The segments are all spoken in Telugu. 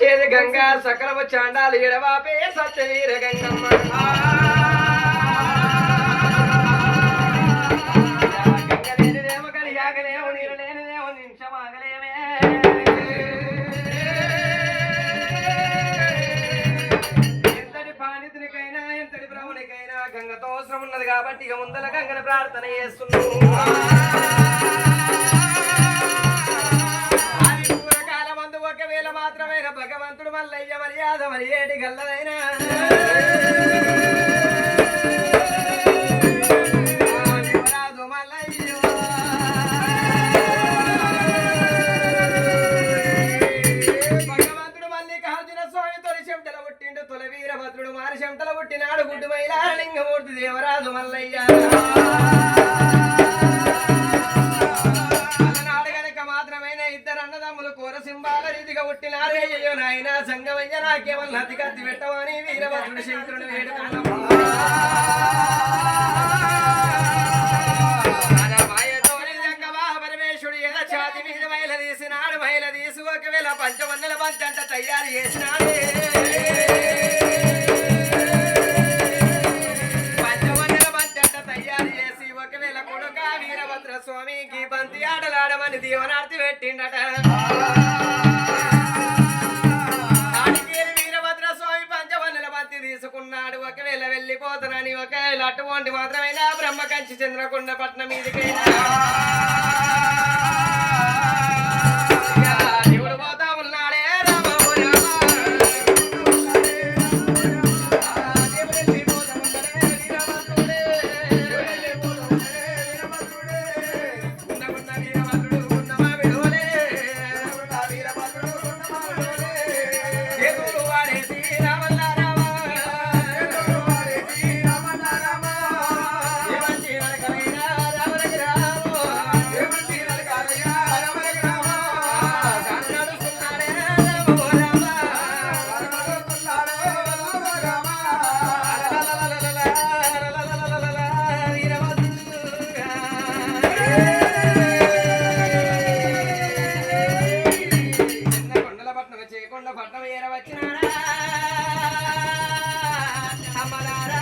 చేది గంగా సకలవ చాండాలు ఎడవాపే సత్యవీర గంగమ్మ. గంగ లేనిదేమో కలియాగలేమో నీరు లేనిదేమో నిమిషం ఆగలేమే ఎంతటి పాండితునికైనా ఎంతటి బ్రహ్మనికైనా గంగతో అవసరం ఉన్నది కాబట్టి ఇక ముందల గంగను ప్రార్థన చేస్తున్నాము వీరభద్రుడు పుట్టినాడు గుడ్డు మైలా లింగమూర్తి దేవరాజు మల్లయ్య. అలనాడు గనక ఇద్దరు పుట్టినారే. అయ్యో నాయన సంగమయ్య నాకేమల్ నది కత్తి పెట్టమని వీరభద్రుడు శంకరుడు ఛాతి మీద మహిళ తీసినాడు. మహిళ తీసి ఒకవేళ పంచవన్నెల పంచంట తయారు చేసినాడే. పెట్టిండట వీరభద్ర స్వామి పంచవన్నెల బంతి తీసుకున్నాడు. ఒకవేళ వెళ్ళిపోతానని ఒకవేళ అటువంటి మాత్రమైనా బ్రహ్మకంచి చంద్రకొండ పట్నం మీదకైనా పట్నం ఏర వచ్చినారా అమ్మలారా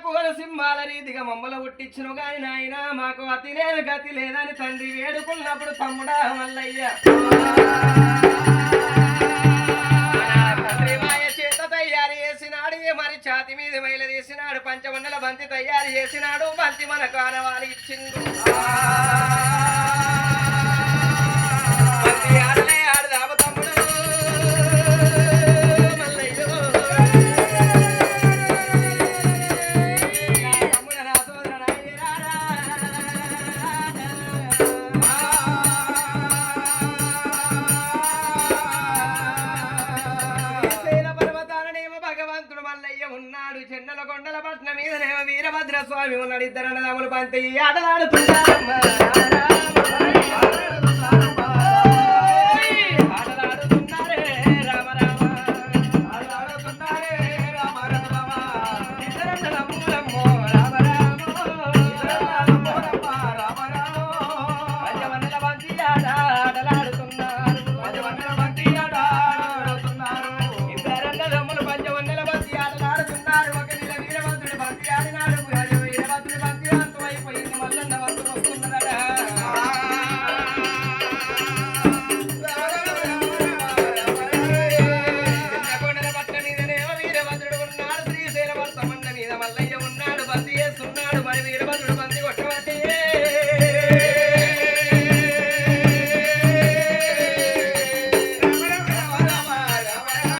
అన్నదమ్ముల సింహాల రీతిగా మమ్మల పుట్టించును గాని నాయన మాకు అతి లేదు గతి లేదని తండ్రి వేడుకున్నప్పుడు తమ్ముడా మల్లయ్య. తయారు చేసినాడు మరి ఛాతి మీద మైల తీసినాడు పంచమండల బంతి తయారు చేసినాడు బంతి మన కానవాలి ఇచ్చిండు. కొండల కొండల పట్నం మీదనేమో వీరభద్ర స్వామి ఉన్నాడు ఇద్దరు అన్నదమ్ములు పంతి ఆటలాడుతున్నారమ్మ Yeah.